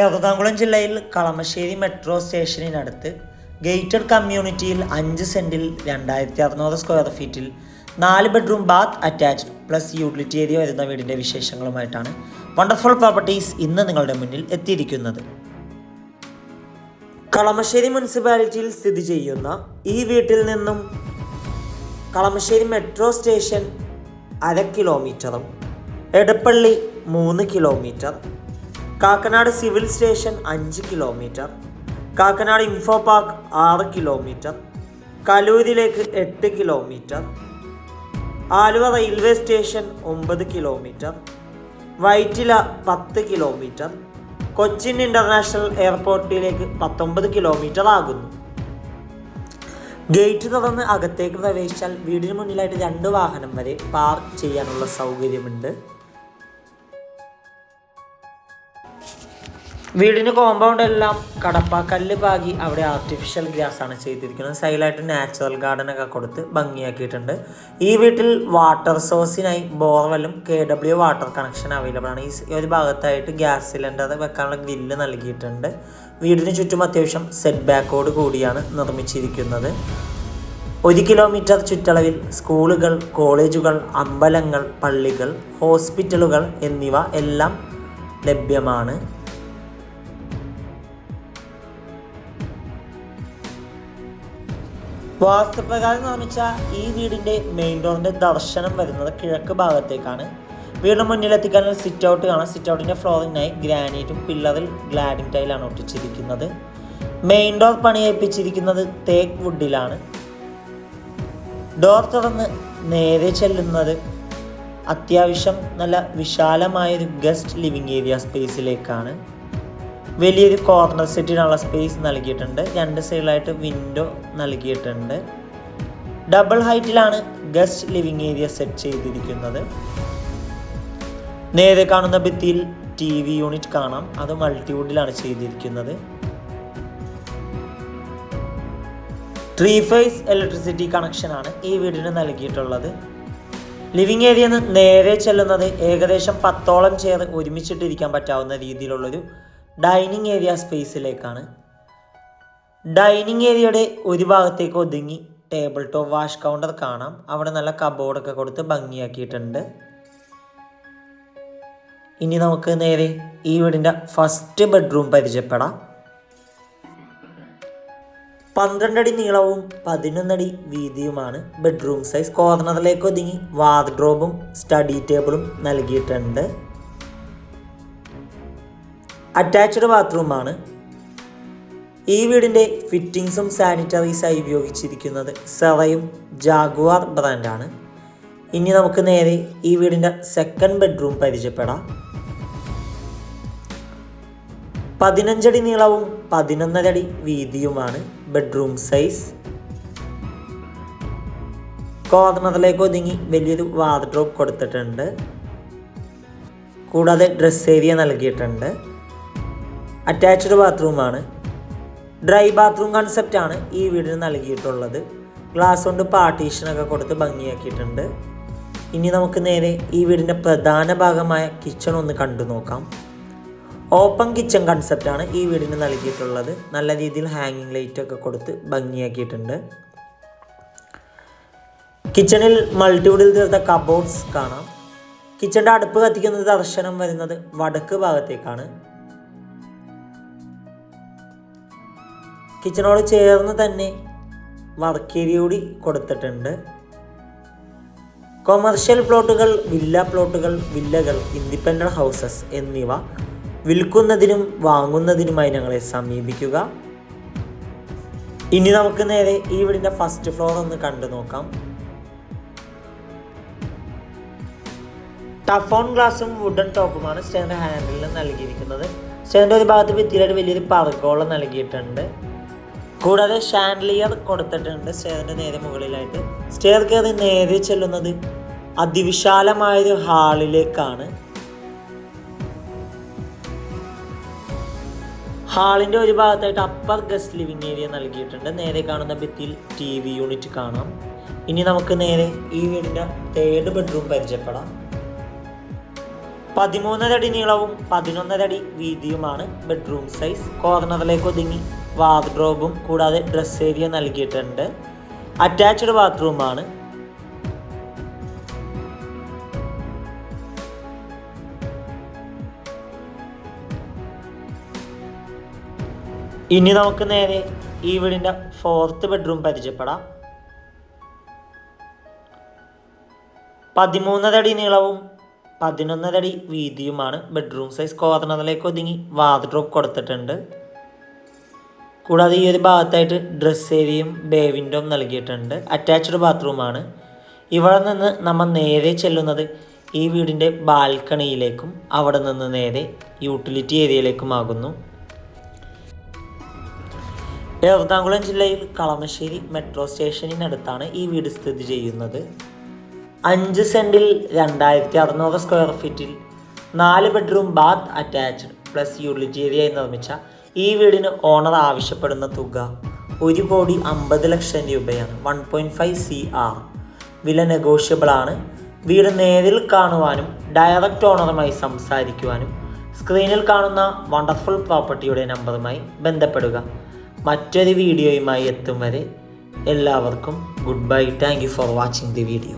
എറണാകുളം ജില്ലയിൽ Kalamassery metro സ്റ്റേഷനിനടുത്ത് gated കമ്മ്യൂണിറ്റിയിൽ അഞ്ച് സെന്റിൽ രണ്ടായിരത്തി അറുന്നൂറ് സ്ക്വയർ ഫീറ്റിൽ നാല് bedroom bath attached plus utility area വരുന്ന വീടിന്റെ വിശേഷങ്ങളുമായിട്ടാണ് വണ്ടർഫുൾ പ്രോപ്പർട്ടീസ് ഇന്ന് നിങ്ങളുടെ മുന്നിൽ എത്തിയിരിക്കുന്നത്. കളമശ്ശേരി മുനിസിപ്പാലിറ്റിയിൽ സ്ഥിതി ചെയ്യുന്ന ഈ വീട്ടിൽ നിന്നും കളമശ്ശേരി മെട്രോ സ്റ്റേഷൻ അര കിലോമീറ്ററും എടപ്പള്ളി മൂന്ന് കിലോമീറ്റർ കാക്കനാട് സിവിൽ സ്റ്റേഷൻ അഞ്ച് കിലോമീറ്റർ കാക്കനാട് ഇൻഫോ പാർക്ക് ആറ് കിലോമീറ്റർ കലൂരിലേക്ക് എട്ട് കിലോമീറ്റർ ആലുവ റെയിൽവേ സ്റ്റേഷൻ ഒമ്പത് കിലോമീറ്റർ വൈറ്റില പത്ത് കിലോമീറ്റർ കൊച്ചിൻ ഇന്റർനാഷണൽ എയർപോർട്ടിലേക്ക് പത്തൊമ്പത് കിലോമീറ്റർ ആകുന്നു. ഗേറ്റ് തുറന്ന് അകത്തേക്ക് പ്രവേശിച്ചാൽ വീടിന് മുന്നിലായിട്ട് രണ്ട് വാഹനം വരെ പാർക്ക് ചെയ്യാനുള്ള സൗകര്യമുണ്ട്. വീടിന് കോമ്പൗണ്ട് എല്ലാം കടപ്പാക്കല്ല് പാകി അവിടെ ആർട്ടിഫിഷ്യൽ ഗ്രാസ് ആണ് ചെയ്തിരിക്കുന്നത്. സൈഡിലായിട്ട് നാച്ചുറൽ ഗാർഡൻ ഒക്കെ കൊടുത്ത് ഭംഗിയാക്കിയിട്ടുണ്ട്. ഈ വീട്ടിൽ വാട്ടർ സോഴ്സിനായി ബോർവെല്ലും K W water connection available ആണ്. ഈ ഒരു ഭാഗത്തായിട്ട് ഗ്യാസ് സിലിണ്ടർ വെക്കാനുള്ള ഗ്രില്ല് നൽകിയിട്ടുണ്ട്. വീടിന് ചുറ്റും അത്യാവശ്യം സെറ്റ് ബാക്കോട് കൂടിയാണ് നിർമ്മിച്ചിരിക്കുന്നത്. ഒരു കിലോമീറ്റർ ചുറ്റളവിൽ സ്കൂളുകൾ കോളേജുകൾ അമ്പലങ്ങൾ പള്ളികൾ ഹോസ്പിറ്റലുകൾ എന്നിവ എല്ലാം ലഭ്യമാണ്. വാസ്തുപ്രകാരം നിർമ്മിച്ച ഈ വീടിന്റെ മെയിൻ ഡോറിന്റെ ദർശനം വരുന്നത് കിഴക്ക് ഭാഗത്തേക്കാണ്. വീടിന് മുന്നിലെത്തിക്കാനുള്ള സിറ്റ് ഔട്ട് കാണാം. സിറ്റ് ഔട്ടിന്റെ ഫ്ലോറിനായി ഗ്രാനൈറ്റും പില്ലറിൽ ഗ്ലാഡിംഗ് ടൈലാണ് ഒട്ടിച്ചിരിക്കുന്നത്. മെയിൻ ഡോർ പണിയേൽപ്പിച്ചിരിക്കുന്നത് തേക്ക് വുഡിലാണ് ഡോർ തുറന്ന് നേരെ ചെല്ലുന്നത് അത്യാവശ്യം നല്ല വിശാലമായൊരു ഗസ്റ്റ് ലിവിങ് ഏരിയ സ്പേസിലേക്കാണ് വലിയൊരു കോർണർ സെറ്റിനുള്ള സ്പേസ് നൽകിയിട്ടുണ്ട്. രണ്ട് സൈഡിലായിട്ട് വിൻഡോ നൽകിയിട്ടുണ്ട്. ഡബിൾ ഹൈറ്റിലാണ് ഗസ്റ്റ് ലിവിംഗ് ഏരിയ സെറ്റ് ചെയ്തിരിക്കുന്നത്. നേരെ കാണുന്ന ഭിത്തിയിൽ ടി വി യൂണിറ്റ് കാണാം. അത് മൾട്ടിവുഡിലാണ് ചെയ്തിരിക്കുന്നത്. ത്രീ ഫേസ് ഇലക്ട്രിസിറ്റി കണക്ഷനാണ് ഈ വീടിന് നൽകിയിട്ടുള്ളത്. ലിവിംഗ് ഏരിയ നേരെ ചെല്ലുന്നത് ഏകദേശം പത്തോളം ചെയർ ഒരുമിച്ചിട്ടിരിക്കാൻ പറ്റാവുന്ന രീതിയിലുള്ളൊരു ഡൈനിങ് ഏരിയ സ്പേസിലേക്കാണ്. ഡൈനിങ് ഏരിയയുടെ ഒരു ഭാഗത്തേക്ക് ഒതുങ്ങി ടേബിൾ ടോപ്പ് വാഷ് കൗണ്ടർ കാണാം. അവിടെ നല്ല കബോർഡൊക്കെ കൊടുത്ത് ഭംഗിയാക്കിയിട്ടുണ്ട്. ഇനി നമുക്ക് നേരെ ഈ വീടിന്റെ ഫസ്റ്റ് ബെഡ്റൂം പരിചയപ്പെടാം. പന്ത്രണ്ടടി നീളവും പതിനൊന്നടി വീതിയുമാണ് ബെഡ്റൂം സൈസ്. കോർണറിലേക്ക് ഒതുങ്ങി വാർഡ്രോബും സ്റ്റഡി ടേബിളും നൽകിയിട്ടുണ്ട്. അറ്റാച്ച്ഡ് ബാത്റൂമാണ് ഈ വീടിന്റെ ഫിറ്റിങ്സും സാനിറ്ററീസായി ഉപയോഗിച്ചിരിക്കുന്നത് സെറയും ജാഗുവാർ ബ്രാൻഡാണ് ഇനി നമുക്ക് നേരെ ഈ വീടിന്റെ സെക്കൻഡ് ബെഡ്റൂം പരിചയപ്പെടാം. പതിനഞ്ചടി നീളവും പതിനൊന്നരടി വീതിയുമാണ് ബെഡ്റൂം സൈസ് കോർണറിലേക്ക് ഒതുങ്ങി വലിയൊരു വാർഡ്രോബ് കൊടുത്തിട്ടുണ്ട്. കൂടാതെ ഡ്രസ് ഏരിയ നൽകിയിട്ടുണ്ട്. അറ്റാച്ച്ഡ് ബാത്റൂമാണ് ഡ്രൈ ബാത്റൂം കൺസെപ്റ്റ് ആണ് ഈ വീടിന് നൽകിയിട്ടുള്ളത്. ഗ്ലാസ് കൊണ്ട് പാർട്ടീഷനൊക്കെ കൊടുത്ത് ഭംഗിയാക്കിയിട്ടുണ്ട്. ഇനി നമുക്ക് നേരെ ഈ വീടിന്റെ പ്രധാന ഭാഗമായ കിച്ചൺ ഒന്ന് കണ്ടു നോക്കാം. ഓപ്പൺ കിച്ചൺ കൺസെപ്റ്റാണ് ഈ വീടിന് നൽകിയിട്ടുള്ളത്. നല്ല രീതിയിൽ ഹാങ്ങിങ് ലൈറ്റ് ഒക്കെ കൊടുത്ത് ഭംഗിയാക്കിയിട്ടുണ്ട്. കിച്ചണിൽ മൾട്ടിവുഡിൽ തീർത്ത കബോർഡ്സ് കാണാം. കിച്ചണിന്റെ അടുപ്പ് കത്തിക്കുന്നത് ദർശനം വരുന്നത് വടക്ക് ഭാഗത്തേക്കാണ്. കിച്ചണോട് ചേർന്ന് തന്നെ വർക്കേരി കൂടി കൊടുത്തിട്ടുണ്ട് കൊമേർഷ്യൽ പ്ലോട്ടുകൾ വില്ല പ്ലോട്ടുകൾ വില്ലകൾ ഇൻഡിപെൻഡന്റ് ഹൗസസ് എന്നിവ വിൽക്കുന്നതിനും വാങ്ങുന്നതിനുമായി ഞങ്ങളെ സമീപിക്കുക. ഇനി നമുക്ക് നേരെ ഈ വീടിന്റെ ഫസ്റ്റ് ഫ്ലോർ ഒന്ന് കണ്ടു നോക്കാം. ടഫോൺ ഗ്ലാസും വുഡൻ ടോപ്പുമാണ് സ്റ്റേറിന്റെ ഹാൻഡിലിൽ നൽകിയിരിക്കുന്നത്. സ്റ്റേറിന്റെ ഒരു ഭാഗത്ത് ഭിത്തിയിലായിട്ട് വലിയൊരു പറക്കോളം നൽകിയിട്ടുണ്ട്. കൂടാതെ ഷാൻലിയർ കൊടുത്തിട്ടുണ്ട് സ്റ്റെയറിന്റെ നേരെ മുകളിലായിട്ട്. സ്റ്റെയർ കയറി നേരെ ചെല്ലുന്നത് അതിവിശാലമായൊരു ഹാളിലേക്കാണ് ഹാളിന്റെ ഒരു ഭാഗത്തായിട്ട് അപ്പർ ഗസ്റ്റ് ലിവിംഗ് ഏരിയ നൽകിയിട്ടുണ്ട്. നേരെ കാണുന്ന ഭിത്തിയിൽ ടി വി യൂണിറ്റ് കാണാം. ഇനി നമുക്ക് നേരെ ഈ വീടിന്റെ തേർഡ് ബെഡ്റൂം പരിചയപ്പെടാം. പതിമൂന്നര അടി നീളവും പതിനൊന്നരടി വീതിയുമാണ് ബെഡ്റൂം സൈസ് കോർണറിലേക്ക് ഒതുങ്ങി വാർഡ്രോബും കൂടാതെ ഡ്രസ് ഏരിയ നൽകിയിട്ടുണ്ട്. അറ്റാച്ച്ഡ് ബാത്റൂമാണ് ഇനി നമുക്ക് നേരെ ഈ വീടിന്റെ ഫോർത്ത് ബെഡ്റൂം പരിചയപ്പെടാം. പതിമൂന്നരടി നീളവും പതിനൊന്നര അടി വീതിയുമാണ് ബെഡ്റൂം സൈസ് കോർണറിലേക്ക് ഒതുങ്ങി വാർഡ്രോബ് കൊടുത്തിട്ടുണ്ട്. കൂടാതെ ഈ ഒരു ഭാഗത്തായിട്ട് ഡ്രസ് ഏരിയയും ബേ വിൻഡോയും നൽകിയിട്ടുണ്ട്. അറ്റാച്ച്ഡ് ബാത്റൂമാണ് ഇവിടെ നിന്ന് നമ്മൾ നേരെ ചെല്ലുന്നത് ഈ വീടിന്റെ ബാൽക്കണിയിലേക്കും അവിടെ നിന്ന് നേരെ യൂട്ടിലിറ്റി ഏരിയയിലേക്കുമാകുന്നു എറണാകുളം ജില്ലയിൽ കളമശ്ശേരി മെട്രോ സ്റ്റേഷനിനടുത്താണ് ഈ വീട് സ്ഥിതി ചെയ്യുന്നത്. അഞ്ച് സെന്റിൽ രണ്ടായിരത്തി അറുന്നൂറ് സ്ക്വയർ ഫീറ്റിൽ നാല് bedroom bath attached plus utility ഏരിയയായി നിർമ്മിച്ച ഈ വീടിന് ഓണർ ആവശ്യപ്പെടുന്ന തുക ഒരു കോടി അമ്പത് ലക്ഷം രൂപയാണ്. One point five C R വില നെഗോഷ്യബിൾ ആണ്. വീട് നേരിൽ കാണുവാനും ഡയറക്റ്റ് ഓണറുമായി സംസാരിക്കുവാനും സ്ക്രീനിൽ കാണുന്ന വണ്ടർഫുൾ പ്രോപ്പർട്ടിയുടെ നമ്പറുമായി ബന്ധപ്പെടുക. മറ്റൊരു വീഡിയോയുമായി എത്തും വരെ എല്ലാവർക്കും good bye thank you for watching the video